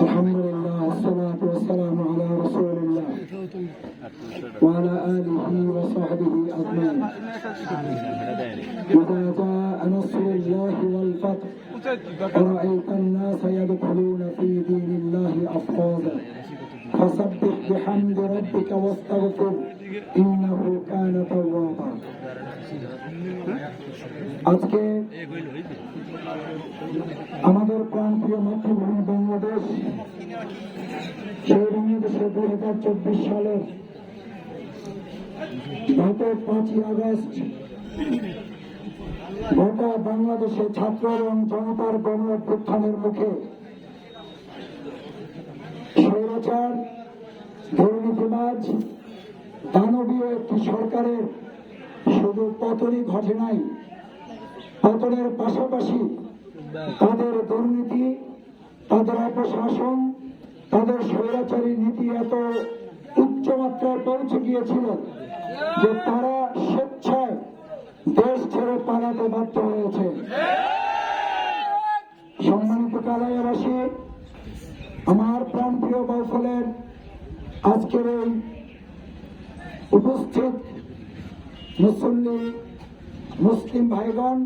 الحمد لله والصلاة والسلام على رسول الله وعلى آله وصحبه أجمعين. إذا جاء نصر الله والفتح. ورأيت الناس يدخلون في دين الله أفواجا فسبح بحمد ربك واستغفر. إنه كان توابا. আজকে আমাদের প্রান্তীয় মাতৃভূমি বাংলাদেশ, সেই বাংলাদেশে দুই হাজার চব্বিশ সালের গত পাঁচই আগস্ট গোটা বাংলাদেশে ছাত্র এবং জনতার গণ অভ্যুত্থানের মুখে স্বৈরাচার, দুর্নীতিবাজ, দানবীয় একটি সরকারের শুধু পতনই ঘটে নাই। পতনের পাশাপাশি তাদের দুর্নীতি, তাদের অপশাসন, তাদের স্বৈরাচারী নীতি এত উচ্চমাত্রায় পৌঁছে গিয়েছিল যে তারা স্বেচ্ছায় দেশ ছেড়ে পালাতে বাধ্য হয়েছে। সম্মানিত কালাইয়াবাসী, আমার প্রাণপ্রিয় বাউফলের আজকের এই উপস্থিত মুসল্লি, মুসলিম ভাইগণ,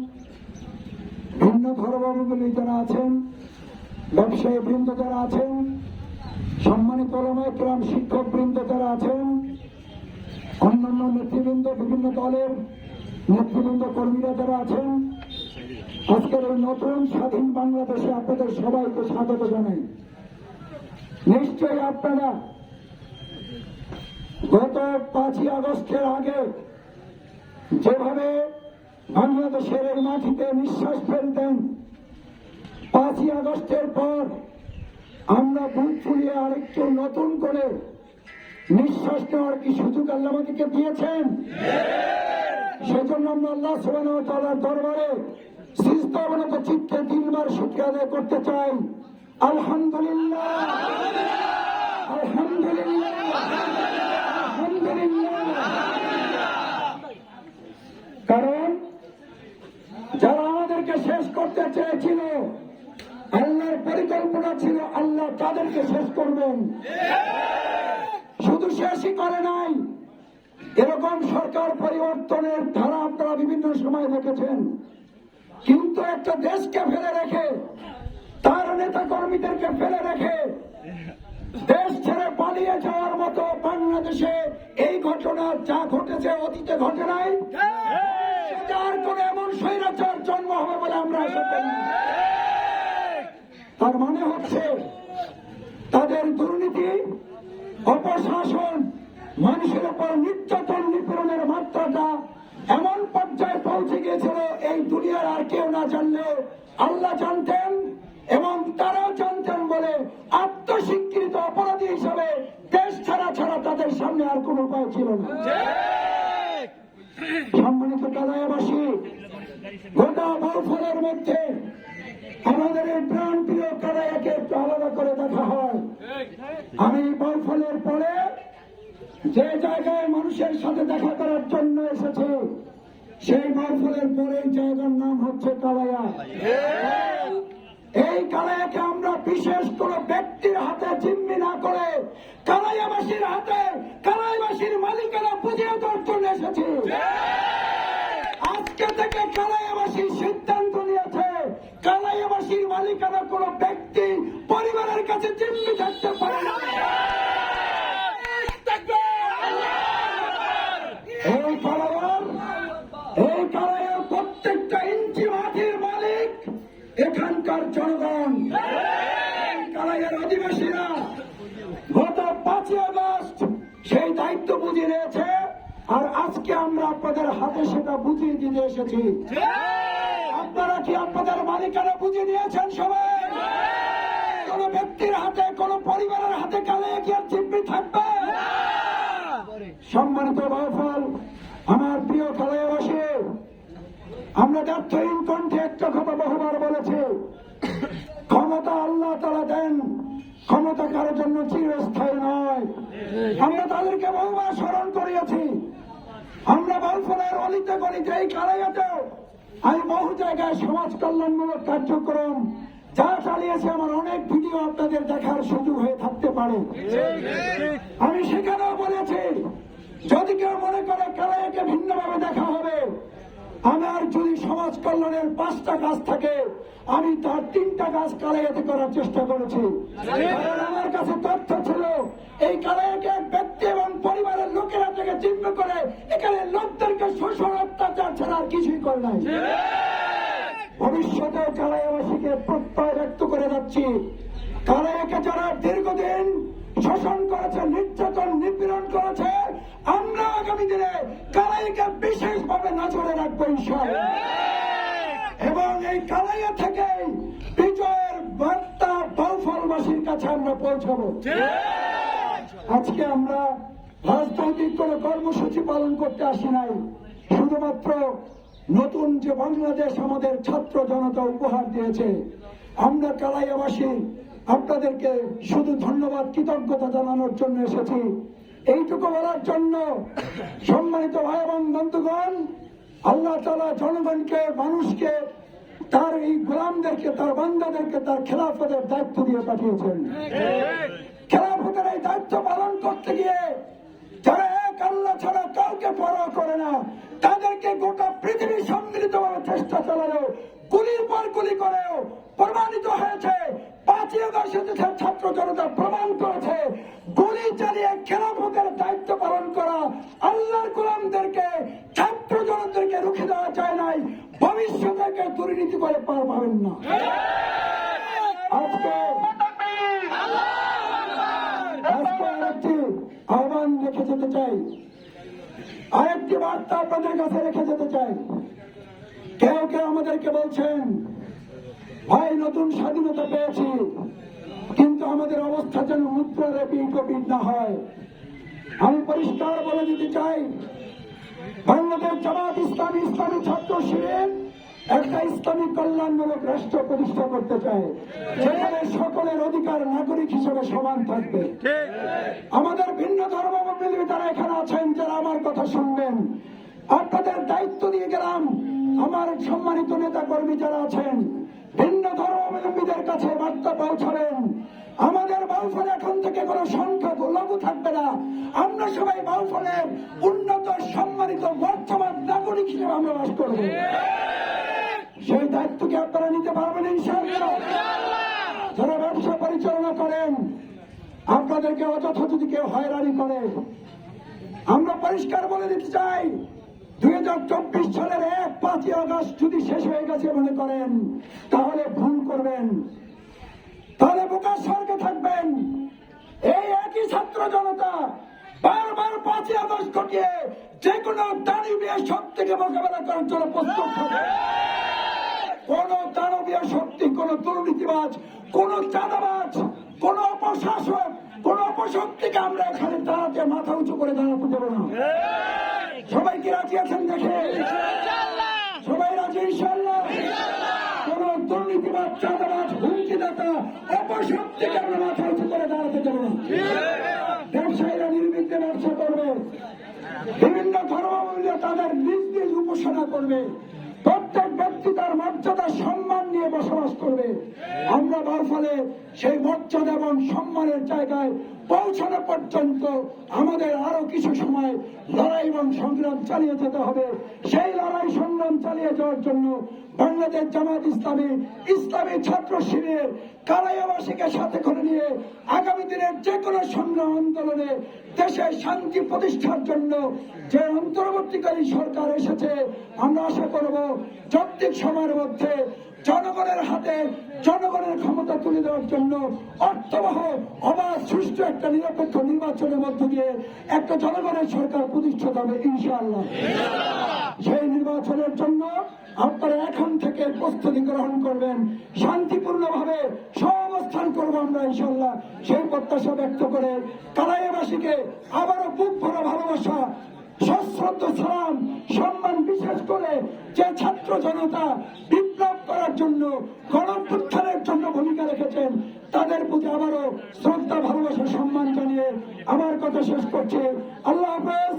ভিন্ন ধর্মাবলম্বী যারা আছেন, ব্যবসায়ী বৃন্দ যারা আছেন, সম্মানিত ওলামাইকরাম শিক্ষক বৃন্দ যারা আছেন, অন্যান্য নেতৃবৃন্দ, বিভিন্ন দলের নেতৃবৃন্দ, কর্মীরা যারা আছেন, আজকের এই নতুন স্বাধীন বাংলাদেশে আপনাদের সবাইকে স্বাগত জানাই। নিশ্চয়ই আপনারা গত পাঁচই আগস্টের আগে যেভাবে বাংলাদেশের মাটিতে নিঃশ্বাস ফেলতেন পাঁচই আগস্টের পর আমরা বুক ফুলিয়ে আরেকটু নতুন করে নিঃশ্বাস নেওয়ার কি সুযোগ আল্লাহ আমাদেরকে দিয়েছেন? সেজন্য আমরা আল্লাহ সুবাহ তালার দরবারে সিস্তাবনত চিত্তে তিনবার শুক্রিয়া আদায় করতে চাই। আলহামদুলিল্লাহ আলহামদুলিল্লাহ কারণ যারা আমাদেরকে শেষ করতে চেয়েছিল আল্লাহর পরিকল্পনা ছিল আল্লাহ তাদেরকে শেষ করবেন। শুধু শেষই করে নাই, এরকম সরকার পরিবর্তনের ধারা আপনারা বিভিন্ন সময় দেখেছেন। কিন্তু একটা দেশকে ফেলে রেখে, তার নেতা কর্মীদেরকে ফেলে রেখে, দেশ ছেড়ে পালিয়ে যাওয়ার মতো বাংলাদেশে এই ঘটনা যা ঘটেছে, অতীতে ঘটে নাই। যার কোন এমন স্বৈরাচার জন্ম হবে বলে আমরা আশা করি। তার মানে হচ্ছে তাদের দুর্নীতি, অপশাসন, মানুষের উপর নির্যাতন নিপীড়নের মাত্রাটা এমন পর্যায়ে পৌঁছে গিয়েছিল, এই দুনিয়ার আর কেউ না জানলেও আল্লাহ জানতেন এবং তারাও জানতেন বলে আত্মস্বীকৃত অপরাধী হিসাবে দেশ ছাড়া ছাড়া তাদের সামনে আর কোনো উপায় ছিল না। সম্মানিত কালায়াবাসী গোটা বৌফলের মধ্যে আমাদের এই প্রাণ বৌফলের পরে যে জায়গায় মানুষের সাথে দেখা করার জন্য এসেছে, সেই বৌফলের পরে জায়গার নাম হচ্ছে কালায়া। এই কালায়াকে আমরা বিশেষ কোন ব্যক্তির হাতে জিম্মি না করে কালাইয়াবাসীর হাতে কালাইবাসীর মালিকেরা বুঝিয়ে দেওয়ার জন্য এসেছি। আজকে থেকে কালাইয়াবাসী সিদ্ধান্ত নিয়েছে কালাইয়াবাসীর মালিকানা কোন ব্যক্তি পরিবারের কাছে জিম্মি থাকতে পারে আজকে আমরা আপনাদের হাতে সেটা বুঝিয়ে দিতে এসেছি। আপনারা কি আপনাদের মালিকারা বুঝিয়ে দিয়েছেন সবাই? কোন ব্যক্তির হাতে কোন পরিবারের হাতে কালে কি আর জিম্মি থাকবে? সম্মানিত বাউফল আমার প্রিয় খেলাবাসী আমরা যাত্রীহীন কণ্ঠে একটা কথা বহুবার বলেছি। ক্ষমতা আল্লাহ তারা দেন ক্ষমতা কারোর জন্য চিরস্থায়ী নয়। আমরা তাদেরকে বহুবার স্মরণ করিয়েছি। আমরা বাউফলের অলিতে করি যে এই কারাইয়াতেও আমি বহু জায়গায় সমাজ কল্যাণমূলক কার্যক্রম যা চালিয়েছে আমার অনেক ভিডিও আপনাদের দেখার সুযোগ হয়ে থাকতে পারে। আমি সেখানেও বলেছি, যদি কেউ মনে করে কালাইকে ভিন্নভাবে দেখা হবে আমার যদি সমাজ কল্যাণের পাঁচটা কাজ থাকে, আমি তার তিনটা কাজ কালাইয়াতে করার চেষ্টা করেছি। আমার কাছে তথ্য ছিল, এই কালাইকে এক ব্যক্তি এবং পরিবারের লোকেরা থেকে চিহ্ন করে, এখানে লোকদেরকে শোষণ, অত্যাচার ছাড়া আর কিছুই করে নাই। ভবিষ্যতে কালাইবাসীকে প্রত্যয় ব্যক্ত করে যাচ্ছি। কালাইকে যারা দীর্ঘদিন শোষণ করেছে নির্যাতন নিপীড়ন করেছে। আমরা আগামী দিনে কালাইকে বিশেষভাবে নজরে রাখব এবং এই কালাইয়া থেকে বিজয়ের বার্তা বাউফলবাসীর কাছে আমরা পৌঁছাবো। আজকে আমরা রাজনৈতিক কোনো কর্মসূচি পালন করতে আসি নাই। শুধুমাত্র নতুন যে বাংলাদেশ আমাদের ছাত্র জনতা উপহার দিয়েছে আমরা কালাইয়াবাসী আপনাদেরকে শুধু ধন্যবাদ, কৃতজ্ঞতা জানানোর জন্য এসেছি। এইটুকু বলার জন্য সম্মানিত ভাই এবং বন্ধুগণ, আল্লাহ তালা জনগণকে, মানুষকে, তার এই গোলামদেরকে, তার বান্দাদেরকে, তার খেলাফতের দায়িত্ব দিয়ে পাঠিয়েছেন। খেলাফতের এই দায়িত্ব পালন করতে গিয়ে যারা এক আল্লাহ ছাড়া কাউকে পরোয়া করে না, তাদেরকে গোটা পৃথিবী সম্মিলিত চেষ্টা চালানো গুলির পর গুলি করেও আগস্ট ছাত্র জনতা প্রমাণ করেছে। গুলি চালিয়ে খেলাফতের দায়িত্ব পালন করা আল্লাহর গোলামদেরকে, ছাত্র জনতাদেরকে রুখে দেওয়া যায় নাই। ভবিষ্যতে দুর্নীতি করে পার পাবেন না। আজকে আহ্বান রেখে যেতে চাই। আরেকটি বার্তা আপনাদের কাছে রেখে যেতে চাই। কেউ কেউ আমাদেরকে বলছেন, ভাই, নতুন স্বাধীনতা পেয়েছি। কিন্তু আমাদের অবস্থা যেন মুদ্রার পিঠ না হয়। আমি পরিষ্কার বলে দিতে চাই, বাংলাদেশ জামাত ইসলামী ইসলামী ছাত্র শিবির একটা ইসলামী কল্যাণমূলক রাষ্ট্র প্রতিষ্ঠা করতে চায়। যেখানে সকলের অধিকার নাগরিক হিসেবে সমান থাকবে। আমাদের ভিন্ন ধর্মাবলম্বী তারা এখানে আছেন, যারা আমার কথা শুনবেন, আপনাদের দায়িত্ব দিয়ে গেলাম। আমার সম্মানিত নেতা কর্মী যারা আছেন ভিন্ন ধর্মাবলম্বীদের কাছে বার্তা পৌঁছাবেন আমাদের বাউফল এখন থেকে কোনো সংখ্যা লঘু থাকবে না। আমরা সবাই বাউফলের উন্নত, সম্মানিত, বর্তমান নাগরিক হিসেবে আমরা বাস করব। সেই দায়িত্বকে আপনারা নিতে পারবেন ইনশাআল্লাহ। যারা ব্যবসা পরিচালনা করেন, আপনাদেরকে অযথা যদি কেউ হয়রানি করে, আমরা পরিষ্কার বলে দিতে চাই দুই হাজার চব্বিশ সালের এক পাঁচই আগস্ট যদি শেষ হয়ে গেছে মনে করেন, তাহলে ভুল করবেন। তাহলে বোকার স্বর্গে থাকবেন। এই একই ছাত্র জনতা বারবার পাঁচই আগস্ট ঘটিয়ে যে কোনো সব থেকে মোকাবেলা করার জন্য প্রস্তুত থাকে কোন দানবীয় শক্তি, কোন দুর্নীতিবাজ, কোন চাঁদাবাজ, কোন অপশাসক, কোন অপশক্তিকে আমরা এখানে দাঁড়াতে মাথা উঁচু করে দাঁড়াতে দেবো না। সবাই কি রাজি আছেন দেখে সবাই রাজি ইনশাল্লাহ কোন দুর্নীতিবাদ অপশক্তিকে আমরা মাথা উঁচু করে দাঁড়াতে না। ব্যবসায়ীরা নির্বিঘ্নে ব্যবসা করবে। বিভিন্ন ধর্মাবলীরা তাদের নিজ নিজ উপাসনা করবে। প্রত্যেক ব্যক্তি তার মর্যাদা, সম্মান নিয়ে বসবাস করবে। আমরা তার ফলে সেই মর্যাদা এবং সম্মানের জায়গায় পৌঁছানো পর্যন্ত আমাদের আরও কিছু সময় লড়াই এবং সংগ্রাম চালিয়ে যেতে হবে। সেই লড়াই সংগ্রাম চালিয়ে যাওয়ার জন্য বাংলাদেশ জামাত ইসলামী ইসলামী ছাত্র শিবির কালাইয়াবাসীকে সাথে করে নিয়ে আগামী দিনের যে কোনো সংগ্রাম আন্দোলনে দেশে শান্তি প্রতিষ্ঠার জন্য যে অন্তর্বর্তীকালীন সরকার এসেছে, আমরা আশা করব যৌক্তিক সময়ের মধ্যে জনগণের হাতে জনগণের ক্ষমতা তুলে দেওয়ার জন্য অর্থবহ, অবাধ, সুষ্ঠু একটা নিরপেক্ষ নির্বাচনের মধ্য দিয়ে একটা জনগণের সরকার প্রতিষ্ঠিত হবে, ইনশাআল্লাহ। সেই নির্বাচনের জন্য আপনারা এখন থেকে প্রস্তুতি গ্রহণ করবেন, শান্তিপূর্ণভাবে সহাবস্থান করব আমরা ইনশাল্লাহ সেই প্রত্যাশা ব্যক্ত করে কালাইবাসীকে আবারও বুক ভরা ভালোবাসা, সশ্রদ্ধ সালাম, সম্মান বিশেষ করে যে ছাত্র জনতা করার জন্য গণপুত্থানের জন্য ভূমিকা রেখেছেন। তাদের প্রতি আবারও শ্রদ্ধা, ভালোবাসা, সম্মান জানিয়ে আমার কথা শেষ করছে। আল্লাহ হাফেজ।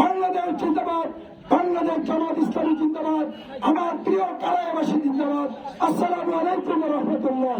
বাংলাদেশ জিন্দাবাদ। বাংলাদেশ জামাত ইসলামী জিন্দাবাদ। আমার প্রিয় কারায়াবাসী জিন্দাবাদ। আসসালামু আলাইকুম রহমতুল্লাহ।